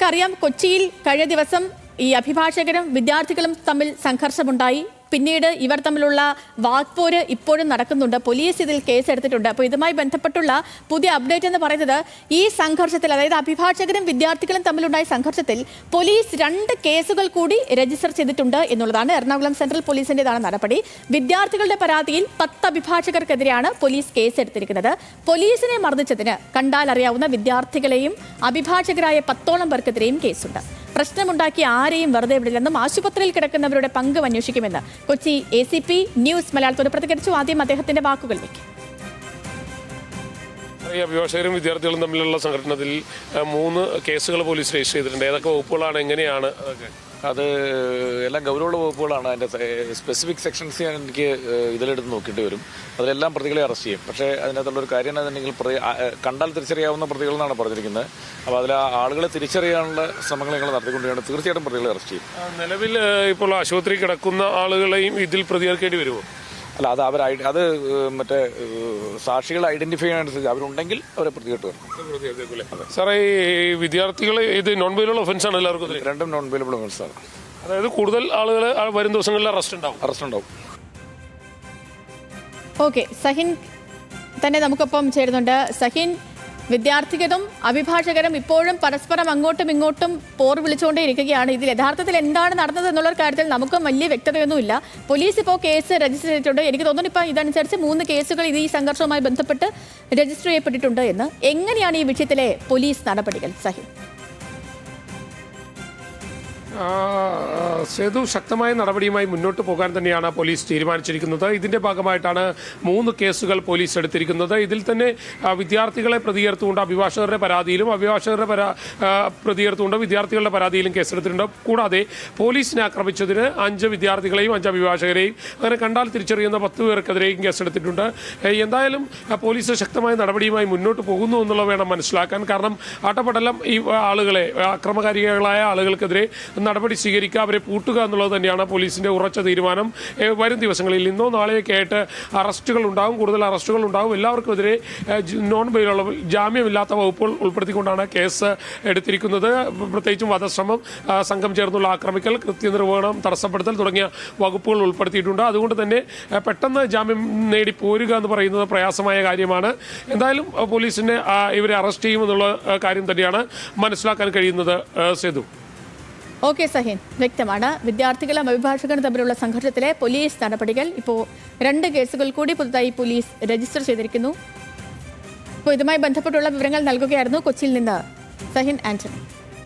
നമുക്കറിയാം കൊച്ചിയിൽ കഴിഞ്ഞ ദിവസം ഈ അഭിഭാഷകരും വിദ്യാർത്ഥികളും തമ്മിൽ സംഘർഷമുണ്ടായി. പിന്നീട് ഇവർ തമ്മിലുള്ള വാക്പോര് ഇപ്പോഴും നടക്കുന്നുണ്ട്. പോലീസ് ഇതിൽ കേസെടുത്തിട്ടുണ്ട്. അപ്പോൾ ഇതുമായി ബന്ധപ്പെട്ടുള്ള പുതിയ അപ്ഡേറ്റ് എന്ന് പറയുന്നത് ഈ സംഘർഷത്തിൽ അതായത് അഭിഭാഷകരും വിദ്യാർത്ഥികളും തമ്മിലുണ്ടായ സംഘർഷത്തിൽ പോലീസ് രണ്ട് കേസുകൾ കൂടി രജിസ്റ്റർ ചെയ്തിട്ടുണ്ട് എന്നുള്ളതാണ് എറണാകുളം സെൻട്രൽ പോലീസിന്റെതാണ് നടപടി. വിദ്യാർത്ഥികളുടെ പരാതിയിൽ പത്ത് അഭിഭാഷകർക്കെതിരെയാണ് പോലീസ് കേസെടുത്തിരിക്കുന്നത്. പോലീസിനെ മർദ്ദിച്ചതിന് കണ്ടാൽ അറിയാവുന്ന വിദ്യാർത്ഥികളെയും അഭിഭാഷകരായ പത്തോളം പേർക്കെതിരെയും കേസുണ്ട്. പ്രശ്നമുണ്ടാക്കി ആരെയും വെറുതെ വിടില്ലെന്നും ആശുപത്രിയിൽ കിടക്കുന്നവരുടെ പങ്ക് അന്വേഷിക്കുമെന്ന് Kochi A C P news മലയാളത്തോട് പ്രതികരിച്ചു. ആദ്യം അദ്ദേഹത്തിന്റെ വാക്കുകളിലേക്ക്. അഭിഭാഷകരും വിദ്യാർത്ഥികളും തമ്മിലുള്ള സംഘടനത്തിൽ മൂന്ന് കേസുകൾ പോലീസ് രജിസ്റ്റർ ചെയ്തിട്ടുണ്ട്. ഏതൊക്കെ വകുപ്പുകളാണ് എങ്ങനെയാണ്? അതൊക്കെ അത് എല്ലാം ഗൗരവമുള്ള വകുപ്പുകളാണ്. അതിന്റെ സ്പെസിഫിക് സെക്ഷൻസ് ഞാൻ എനിക്ക് ഇതിലെടുത്ത് നോക്കേണ്ടി വരും. അതിലെല്ലാം പ്രതികളെ അറസ്റ്റ് ചെയ്യും. പക്ഷേ അതിനകത്തുള്ള ഒരു കാര്യം എന്നുണ്ടെങ്കിൽ പ്രതി കണ്ടാൽ തിരിച്ചറിയാവുന്ന പ്രതികൾ എന്നാണ് പറഞ്ഞിരിക്കുന്നത്. അപ്പോൾ അതിൽ ആളുകളെ തിരിച്ചറിയാനുള്ള ശ്രമങ്ങൾ ഞങ്ങൾ നടത്തിക്കൊണ്ടിരിക്കുകയാണ്. തീർച്ചയായിട്ടും പ്രതികളെ അറസ്റ്റ് ചെയ്യും. നിലവിൽ ഇപ്പോൾ ആശുപത്രി കിടക്കുന്ന ആളുകളെയും ഇതിൽ പ്രതികരിക്കേണ്ടി വരുമോ? അല്ല അത് അവർ ഐ- അത് മറ്റേ സാക്ഷികൾ സാക്ഷികളെ ഐഡന്റിഫൈ ചെയ്യാനനുസരിച്ച് അവരുണ്ടെങ്കിൽ അവരെ പ്രതികെട്ട് വരും സാറേ ഈ വിദ്യാർത്ഥികൾ ഇത് നോൺ ഒഫൻസ് ആണ് എല്ലാവർക്കും. രണ്ടും നോൺ അവൈലബിൾ ആണ്. അതായത് കൂടുതൽ ആളുകൾ വരും ദിവസങ്ങളിൽ അറസ്റ്റ് ഉണ്ടാവും. അറസ്റ്റ് ഉണ്ടാവും. ഓക്കെ സഹിൻ തന്നെ നമുക്കൊപ്പം ചേരുന്നുണ്ട്. സഹിൻ വിദ്യാർത്ഥികളും അഭിഭാഷകരും ഇപ്പോഴും പരസ്പരം അങ്ങോട്ടും ഇങ്ങോട്ടും പോർ വിളിച്ചുകൊണ്ടേ ഇരിക്കുകയാണ് ഇതിൽ യഥാർത്ഥത്തിൽ എന്താണ് നടന്നത് എന്നുള്ള കാര്യത്തിൽ നമുക്കും വലിയ വ്യക്തതയൊന്നുമില്ല. പോലീസ് ഇപ്പോൾ കേസ് രജിസ്റ്റർ ചെയ്തിട്ടുണ്ട്. എനിക്ക് തോന്നുന്നു ഇപ്പോൾ ഇതനുസരിച്ച് മൂന്ന് കേസുകൾ ഇത് ഈ സംഘർഷവുമായി ബന്ധപ്പെട്ട് രജിസ്റ്റർ ചെയ്യപ്പെട്ടിട്ടുണ്ട് എന്ന്. എങ്ങനെയാണ് ഈ വിഷയത്തിലെ പോലീസ് നടപടികൾ? സഹിൻ ആ, സേതു ശക്തമായ നടപടിയുമായി മുന്നോട്ട് പോകാൻ തന്നെയാണ് പോലീസ് തീരുമാനിച്ചിരിക്കുന്നത്. ഇതിന്റെ ഭാഗമായിട്ടാണ് മൂന്ന് കേസുകൾ പോലീസ് എടുത്തിരിക്കുന്നത്. ഇതിൽ തന്നെ വിദ്യാർത്ഥികളെ പ്രതിയേർത്തുകൊണ്ട് അഭിഭാഷകരുടെ പരാതിയിലും അഭിഭാഷകരുടെ പരാ പ്രതിയേർത്തുകൊണ്ട് വിദ്യാർത്ഥികളുടെ പരാതിയിലും കേസെടുത്തിട്ടുണ്ട്. കൂടാതെ പോലീസിനെ ആക്രമിച്ചതിന് അഞ്ച് വിദ്യാർത്ഥികളെയും അഞ്ച് അഭിഭാഷകരെയും അങ്ങനെ കണ്ടാൽ തിരിച്ചറിയുന്ന പത്ത് പേർക്കെതിരെയും കേസെടുത്തിട്ടുണ്ട്. എന്തായാലും പോലീസ് ശക്തമായ നടപടിയുമായി മുന്നോട്ട് പോകുന്നു എന്നുള്ളത് വേണം മനസ്സിലാക്കാൻ. കാരണം ആട്ടപ്പടലം ഈ ആളുകളെ അക്രമകാരികളായ ആളുകൾക്കെതിരെ നടപടി സ്വീകരിക്കുക അവരെ പൂട്ടുക എന്നുള്ളത് തന്നെയാണ് പോലീസിന്റെ ഉറച്ച തീരുമാനം. വരും ദിവസങ്ങളിൽ ഇന്നോ നാളെയൊക്കെ ആയിട്ട് അറസ്റ്റുകൾ ഉണ്ടാകും. കൂടുതൽ അറസ്റ്റുകൾ ഉണ്ടാകും. എല്ലാവർക്കുമെതിരെ നോൺ ബെയിലുള്ള ജാമ്യമില്ലാത്ത വകുപ്പുകൾ ഉൾപ്പെടുത്തിക്കൊണ്ടാണ് കേസ് എടുത്തിരിക്കുന്നത്. പ്രത്യേകിച്ചും വധശ്രമം സംഘം ചേർന്നുള്ള ആക്രമിക്കൽ കൃത്യനിർവഹണം തടസ്സപ്പെടുത്തൽ തുടങ്ങിയ വകുപ്പുകൾ ഉൾപ്പെടുത്തിയിട്ടുണ്ട്. അതുകൊണ്ട് തന്നെ പെട്ടെന്ന് ജാമ്യം നേടി പോരുക എന്ന് പറയുന്നത് പ്രയാസമായ കാര്യമാണ്. എന്തായാലും പോലീസിനെ ഇവരെ അറസ്റ്റ് ചെയ്യുമെന്നുള്ള കാര്യം തന്നെയാണ് മനസ്സിലാക്കാൻ കഴിയുന്നത് സേതു. ഓക്കെ സഹീൻ. വ്യക്തമാണ്. വിദ്യാർത്ഥികളും അഭിഭാഷകരും തമ്മിലുള്ള സംഘർഷത്തിലെ പോലീസ് നടപടികൾ ഇപ്പോൾ രണ്ട് കേസുകൾ കൂടി പുതുതായി പോലീസ് രജിസ്റ്റർ ചെയ്തിരിക്കുന്നു. ഇപ്പോൾ ഇതുമായി ബന്ധപ്പെട്ടുള്ള വിവരങ്ങൾ നൽകുകയായിരുന്നു കൊച്ചിയിൽ നിന്ന് സഹിൻ ആന്റണി.